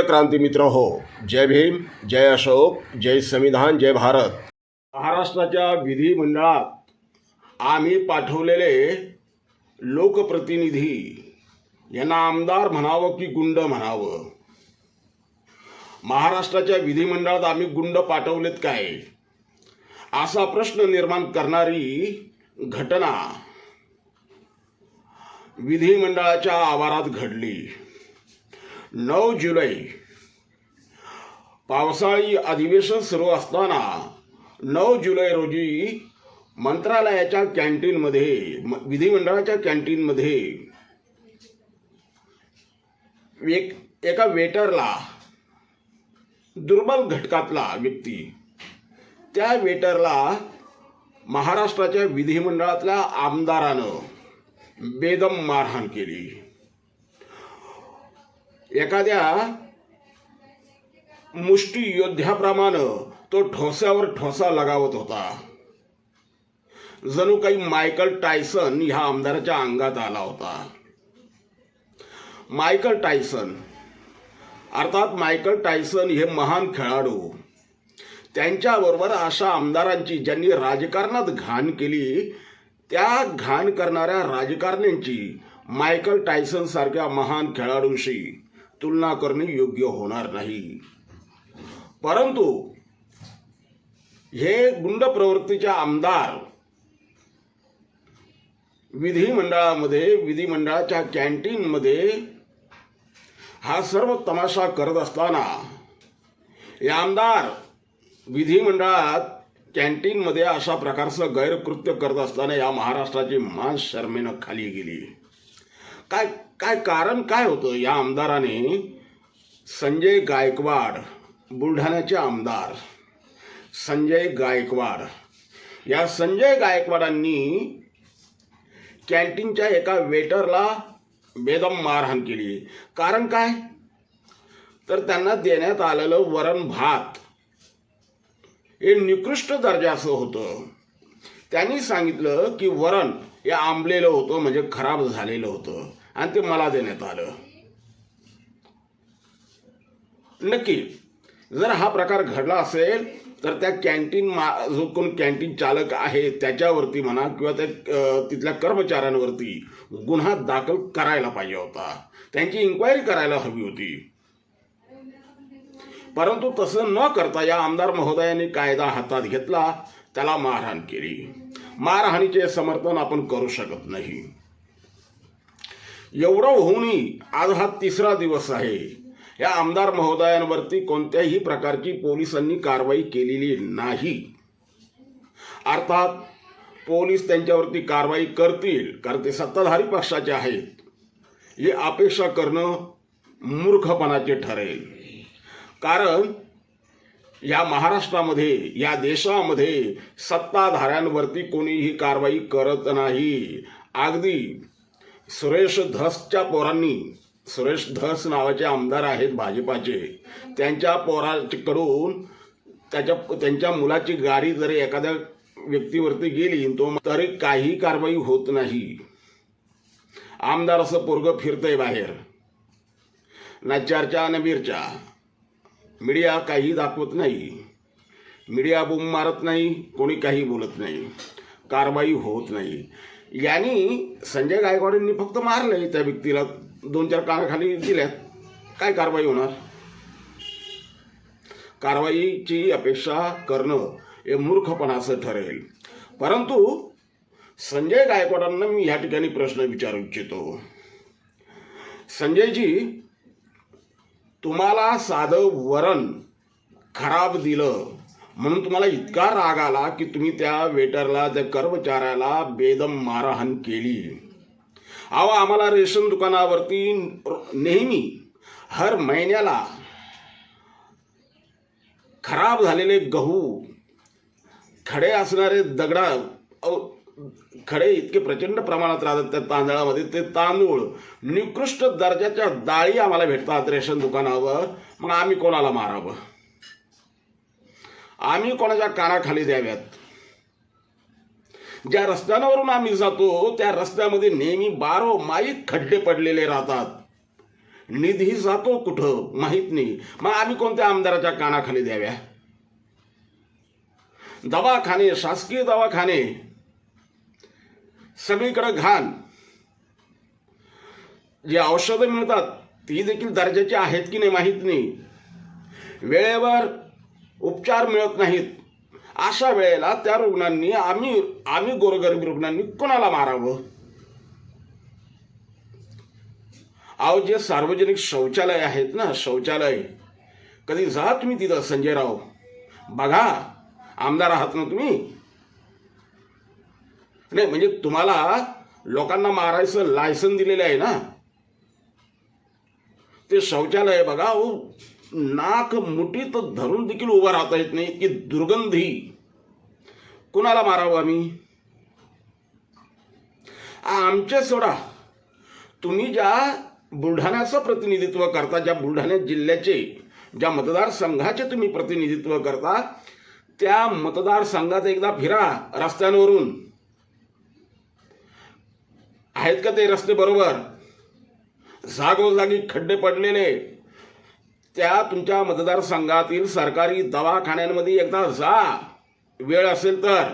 प्रिय क्रांती मित्र हो जय भीम जय अशोक जय संविधान जय भारत. महाराष्ट्राच्या विधिमंडळात आम्ही पाठवलेले लोकप्रतिनिधी यांना आमदार म्हणावं की गुंड म्हणावं? महाराष्ट्राच्या विधिमंडळात आम्ही गुंड पाठवलेत काय? असा प्रश्न निर्माण करणारी घटना विधिमंडळाच्या आवारात घडली. नऊ जुलै. पावसाळी अधिवेशन सुरू असताना नऊ जुलै रोजी मंत्रालयाच्या कॅन्टीनमध्ये विधिमंडळाच्या कॅन्टीनमध्ये एक एका वेटरला दुर्बल घटकातला व्यक्ती त्या वेटरला महाराष्ट्राच्या विधिमंडळातल्या आमदारानं बेदम मारहाण केली. एखाद्या मुष्टी योद्ध्याप्रमाणे तो ठोस्यावर ठोसा लगावत होता. जणू काही मायकल टायसन ह्या आमदाराच्या अंगात आला होता. मायकल टायसन अर्थात मायकल टायसन हे महान खेळाडू. त्यांच्याबरोबर अशा आमदारांची ज्यांनी राजकारणात घाण केली त्या घाण करणाऱ्या राजकारण्यांची मायकल टायसन सारख्या महान खेळाडूंशी तुलना करणे योग्य होणार नाही. परंतु हे गुंड प्रवृत्तीचे आमदार विधिमंडळामध्ये विधिमंडळाच्या कॅन्टीनमध्ये हा सर्व तमाशा करत असताना हे आमदार विधिमंडळात कॅन्टीनमध्ये अशा प्रकारचं गैरकृत्य करत असताना या महाराष्ट्राची मान शर्मेनं खाली गेली. काय काय कारण काय होतं या आमदाराने? संजय गायकवाड बुलढाण्याचे आमदार संजय गायकवाड. या संजय गायकवाडांनी कॅन्टीनच्या एका वेटरला बेदम मारहाण केली. कारण काय? तर त्यांना देण्यात आलेलं वरण भात हे निकृष्ट दर्जाचं होतं. त्यांनी सांगितलं की वरण हे आंबलेलं होतं म्हणजे खराब झालेलं होतं. आणि ते मला देण्यात आलं. नक्की. जर हा प्रकार घडला असेल तर त्या कॅन्टीन मा जो कोण कॅन्टीन चालक आहे त्याच्यावरती म्हणा किंवा त्या तिथल्या कर्मचाऱ्यांवरती गुन्हा दाखल करायला पाहिजे होता. त्यांची इन्क्वायरी करायला हवी होती. परंतु तसं न करता या आमदार महोदयाने कायदा हातात घेतला त्याला मारहाण केली. मारहाणीचे समर्थन आपण करू शकत नाही. एवढं होऊनही आज हा तिसरा दिवस आहे. या आमदार महोदयांवरती कोणत्याही प्रकारची पोलिसांनी कारवाई केलेली नाही. अर्थात पोलीस त्यांच्यावरती कारवाई करतील कारण ते सत्ताधारी पक्षाचे आहेत. हे अपेक्षा करणं मूर्खपणाचे ठरेल. कारण या महाराष्ट्रामध्ये या देशामध्ये सत्ताधाऱ्यांवरती कोणीही कारवाई करत नाही. अगदी सुरेश धसच्या पोरांनी सुरेश धस नावाचे आमदार आहेत भाजपाचे त्यांच्या पोराकडून त्याच्या त्यांच्या मुलाची गाडी जरी एखाद्या व्यक्तीवरती गेली तो तरी काही कारवाई होत नाही. आमदार असं पोरग फिरतंय बाहेर. ना चर्चा ना बिरचा मीडिया काही दाखवत नाही. मीडिया बुम मारत नाही कोणी काही बोलत नाही. कारवाई होत नाही. यांनी संजय गायकवाडांनी फक्त मारलंय त्या व्यक्तीला. दोन चार कानाखाली दिल्यात. काय कारवाई होणार? कारवाईची अपेक्षा करणं हे मूर्खपणाचं ठरेल. परंतु संजय गायकवाडांना मी ह्या ठिकाणी प्रश्न विचारू इच्छितो. संजयजी तुम्हाला साधं वरण खराब दिलं. म्हणून तुम्हाला इतका राग आला की तुम्ही त्या वेटरला त्या कर्मचाऱ्याला बेदम मारहाण केली. अहो आम्हाला रेशन दुकानावरती नेहमी हर महिन्याला खराब झालेले गहू खडे असणारे दगडा अहो, खडे इतके प्रचंड प्रमाणात राहतात त्या तांदळामध्ये ते तांदूळ निकृष्ट दर्जाच्या डाळी आम्हाला भेटतात रेशन दुकानावर. मग आम्ही कोणाला मारावं? आम्ही कोणाच्या कानाखाली द्याव्यात? ज्या रस्त्यांवरून आम्ही जातो त्या रस्त्यामध्ये नेहमी बारो माई खड्डे पडलेले राहतात. निधी जातो कुठं? माहीत नाही. मग आम्ही कोणत्या आमदाराच्या कानाखाली द्याव्या? दवाखाने शासकीय दवाखाने. सगळीकडे घाण. जी औषधं मिळतात ती देखील दर्जाची आहेत की नाही माहीत नाही. वेळेवर उपचार मिळत नाहीत. अशा वेळेला त्या रुग्णांनी आम्ही आम्ही गोरगरीब रुग्णांनी कोणाला मारावं? अहो जे सार्वजनिक शौचालय आहेत ना शौचालय. कधी जा तुम्ही तिथं संजय राव बघा आमदार आहात ना तुम्ही? नाही म्हणजे तुम्हाला लोकांना मारायचं लायसन दिलेलं आहे ना? ते शौचालय बघा अहो नाक मुठीत धरून देखील उभं राहता येत नाही की दुर्गंधी. कुणाला मारावं आम्ही? आमचे सोडा. तुम्ही ज्या बुलढाण्याचं प्रतिनिधित्व करता ज्या बुलढाणा जिल्ह्याचे ज्या मतदारसंघाचे तुम्ही प्रतिनिधित्व करता त्या मतदारसंघात एकदा फिरा रस्त्यांवरून. आहेत का ते रस्ते बरोबर? जागोजागी खड्डे पडलेले. त्या तुमच्या मतदारसंघातील सरकारी दवाखान्यांमध्ये एकदा जा. वेळ असेल तर.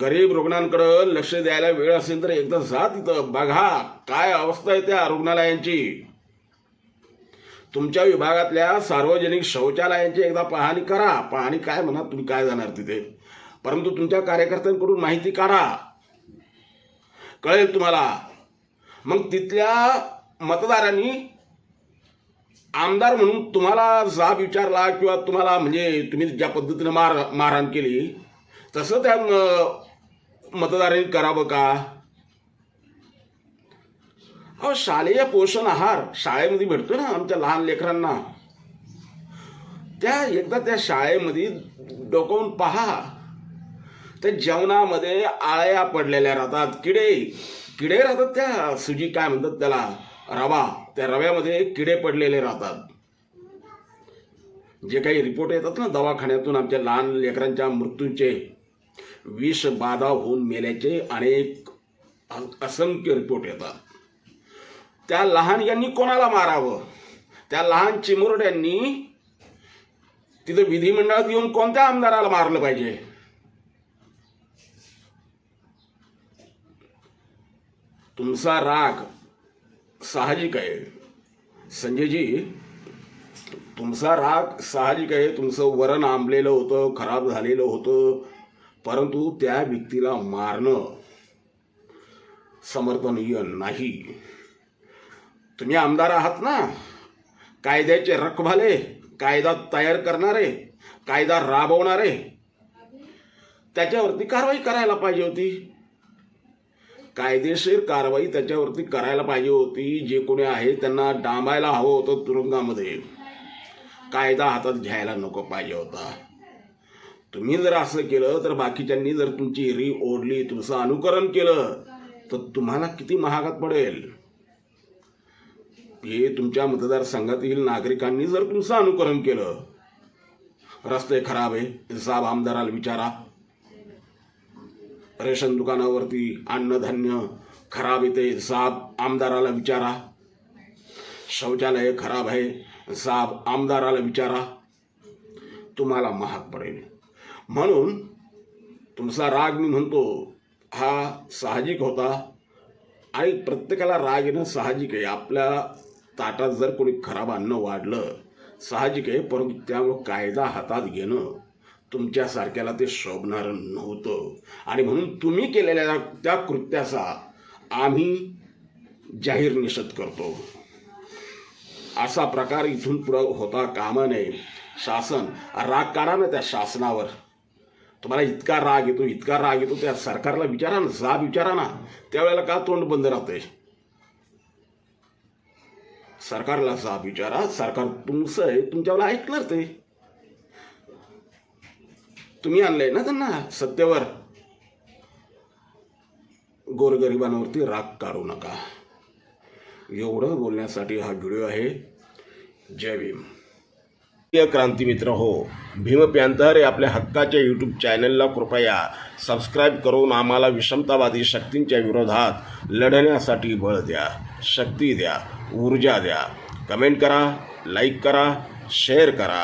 गरीब रुग्णांकडं लक्ष द्यायला वेळ असेल तर एकदा जा तिथं. बघा काय अवस्था आहे त्या रुग्णालयांची. तुमच्या विभागातल्या सार्वजनिक शौचालयांची एकदा पाहणी करा. पाहणी काय म्हणा तुम्ही काय जाणार तिथे? परंतु तुमच्या कार्यकर्त्यांकडून माहिती काढा. कळेल तुम्हाला. मग तिथल्या मतदारांनी आमदार म्हणून तुम्हाला जाब विचारला किंवा तुम्हाला म्हणजे तुम्ही ज्या पद्धतीने मार मारहाण केली तसं त्या मतदारांनी करावं का? अहो शालेय पोषण आहार शाळेमध्ये भेटतो ना आमच्या लहान लेकरांना. त्या एकदा त्या शाळेमध्ये डोकावून पहा. त्या जेवणामध्ये आळ्या पडलेल्या राहतात किडे किडे राहतात त्या सुजी काय म्हणतात त्याला? रवा त्या रव्यामध्ये किडे पडलेले राहतात. जे काही रिपोर्ट येतात ना दवाखान्यातून आमच्या लहान लेकरांच्या मृत्यूचे विष बाधा होऊन मेल्याचे अनेक असंख्य रिपोर्ट येतात. त्या लहान यांनी कोणाला मारावं? त्या लहान चिमुरड्यांनी तिथं विधिमंडळात येऊन कोणत्या आमदाराला मारलं पाहिजे? तुमचा राग साहजिक आहे. संजयजी तुमचा राग साहजिक आहे. तुमचं वरण आंबलेलं होतं खराब झालेलं होतं. परंतु त्या व्यक्तीला मारणं समर्थनीय नाही. तुम्ही आमदार आहात ना? कायद्याचे रखभाले कायदा तयार करणारे कायदा राबवणारे. त्याच्यावरती कारवाई करायला पाहिजे होती. कायदेशीर कारवाई त्याच्यावरती करायला पाहिजे होती. जे कोणी आहे त्यांना डांबायला हवं होतं तुरुंगामध्ये. कायदा हातात घ्यायला नको पाहिजे होता. तुम्ही जर असं केलं तर बाकीच्यांनी जर तुमची री ओढली तुमचं अनुकरण केलं तर तुम्हाला किती महागात पडेल? हे तुमच्या मतदारसंघातील नागरिकांनी जर तुमचं अनुकरण केलं रस्ते खराब आहे साहेब आमदाराला विचारा. रेशन दुकानावरती अन्नधान्य खराब येते साहेब आमदाराला विचारा. शौचालय खराब आहे साहेब आमदाराला विचारा. तुम्हाला महाग पडेल. म्हणून तुमचा राग मी म्हणतो हा साहजिक होता. आणि प्रत्येकाला राग येणं साहजिक आहे. आपल्या ताटात जर कोणी खराब अन्न वाढलं साहजिक आहे. परंतु त्यामुळं कायदा हातात घेणं तुमच्यासारख्याला ते शोभणारं नव्हतं. आणि म्हणून तुम्ही केलेल्या त्या कृत्याचा आम्ही जाहीर निषेध करतो. असा प्रकार इथून पुढं होता कामा नये. शासन राग काढा ना त्या शासनावर. तुम्हाला इतका राग येतो इतका राग येतो त्या सरकारला विचारा ना जाब विचारा ना. त्यावेळेला का तोंड बंद राहते सरकारला जाब विचारा सरकार तुमचं आहे तुमच्यावर ऐकणार ते. तुम्ही आणलंय ना त्यांना? सत्तेवर. गोरगरिबांवरती राग काढू नका. एवढं बोलण्यासाठी हा व्हिडिओ आहे. जय भीम. प्रिय क्रांती मित्र हो भीम प्यांतर आपल्या हक्काच्या यूट्यूब चॅनलला कृपया सबस्क्राईब करून आम्हाला विषमतावादी शक्तींच्या विरोधात लढण्यासाठी बळ द्या शक्ती द्या ऊर्जा द्या. कमेंट करा लाईक करा शेअर करा.